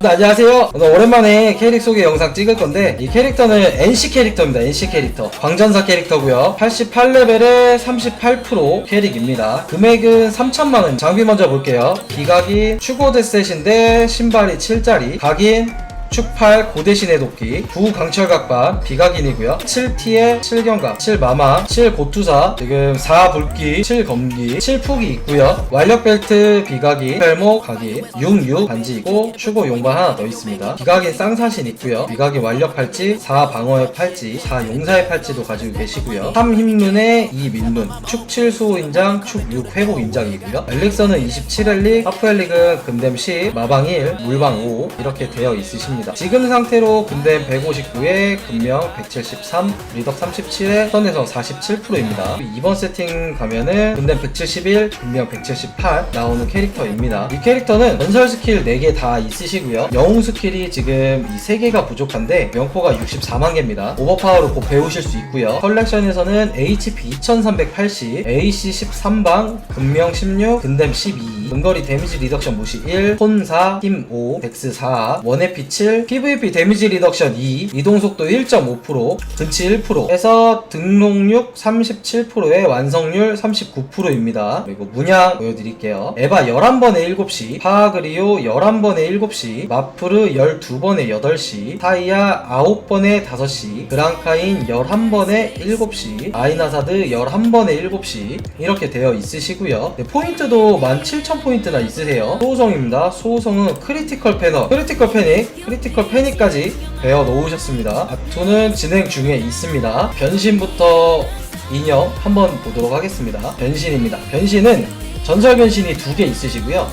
네, 안녕하세요. 오늘 오랜만에 캐릭 소개 영상 찍을 건데 이 캐릭터는 NC 캐릭터입니다. NC 캐릭터. 광전사 캐릭터고요. 88레벨에 38% 캐릭입니다. 금액은 3천만 원. 장비 먼저 볼게요. 기각이 추고대 셋인데 신발이 7짜리. 각인 축팔 고대신의 도끼 구강철각반 비각인이고요. 7T에 7경각 7마마 7고투사 지금 4불기 7검기 7푹이 있고요. 완력벨트 비각인 펠목 각인 66 반지 있고 추고 용반 하나 더 있습니다. 비각인 쌍사신 있고요. 비각인 완력 팔찌 4 방어의 팔찌 4 용사의 팔찌도 가지고 계시고요. 3 힘룬에 2 민룬 축7 수호 인장 축6 회복 인장이고요. 엘릭서는 27엘릭 하프 엘릭은 금댐 10 마방 1 물방 5 이렇게 되어 있으십니다 지금 상태로 금댐 159에 금명 173 리덕 37에 선에서 47%입니다. 이번 세팅 가면은 금댐 171 금명 178 나오는 캐릭터입니다. 이 캐릭터는 전설 스킬 4개 다 있으시고요. 영웅 스킬이 지금 이 3개가 부족한데 명포가 64만 개입니다. 오버파워로 곧 배우실 수 있고요. 컬렉션에서는 HP 2380 AC 13방 금명 16 근댐 12 근거리 데미지 리덕션 무시 1 혼사 힘5 덱스 4 원해피 7 PVP 데미지 리덕션 2 이동속도 1.5% 근치 1% 해서 등록률 37%에 완성률 39%입니다. 그리고 문양 보여드릴게요. 에바 11번에 7시 파그리오 11번에 7시 마프르 12번에 8시 타이아 9번에 5시 그랑카인 11번에 7시 아이나사드 11번에 7시 이렇게 되어 있으시고요. 네, 포인트도 17,000포인트나 있으세요. 소우성입니다. 소우성은 크리티컬 패너 크리티컬 패닉. 크리 티컬 패닉까지 배워 놓으셨습니다. 아투는 진행 중에 있습니다. 변신부터 인형 한번 보도록 하겠습니다. 변신입니다. 변신은 전설 변신이 두 개 있으시고요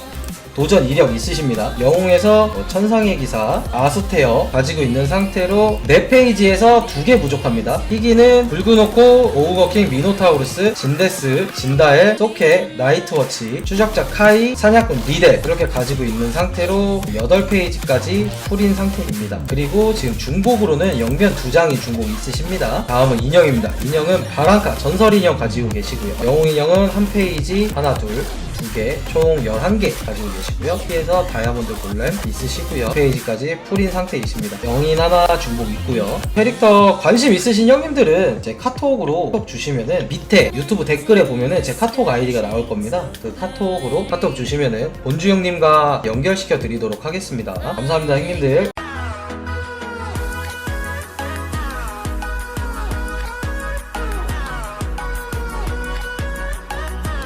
도전 이력 있으십니다. 영웅에서 뭐 천상의 기사, 아스테어 가지고 있는 상태로 네 페이지에서 두개 부족합니다. 희기는 붉은호코, 오우거킹, 미노타우루스, 진데스, 진다엘, 소케, 나이트워치, 추적자 카이, 사냥꾼 리데 이렇게 가지고 있는 상태로 8페이지까지 풀인 상태입니다. 그리고 지금 중복으로는 영변 두 장이 중복 있으십니다. 다음은 인형입니다. 인형은 바람카 전설 인형 가지고 계시고요. 영웅 인형은 한 페이지 하나 둘 두 개, 총 11개 가지고 계시고요. 피해서 다이아몬드 골렘 있으시고요. 페이지까지 풀인 상태이십니다. 영인 하나 중복 있고요. 캐릭터 관심 있으신 형님들은 제 카톡으로 카톡 주시면은 밑에 유튜브 댓글에 보면은 제 카톡 아이디가 나올 겁니다. 그 카톡으로 카톡 주시면은 본주 형님과 연결시켜 드리도록 하겠습니다. 감사합니다, 형님들.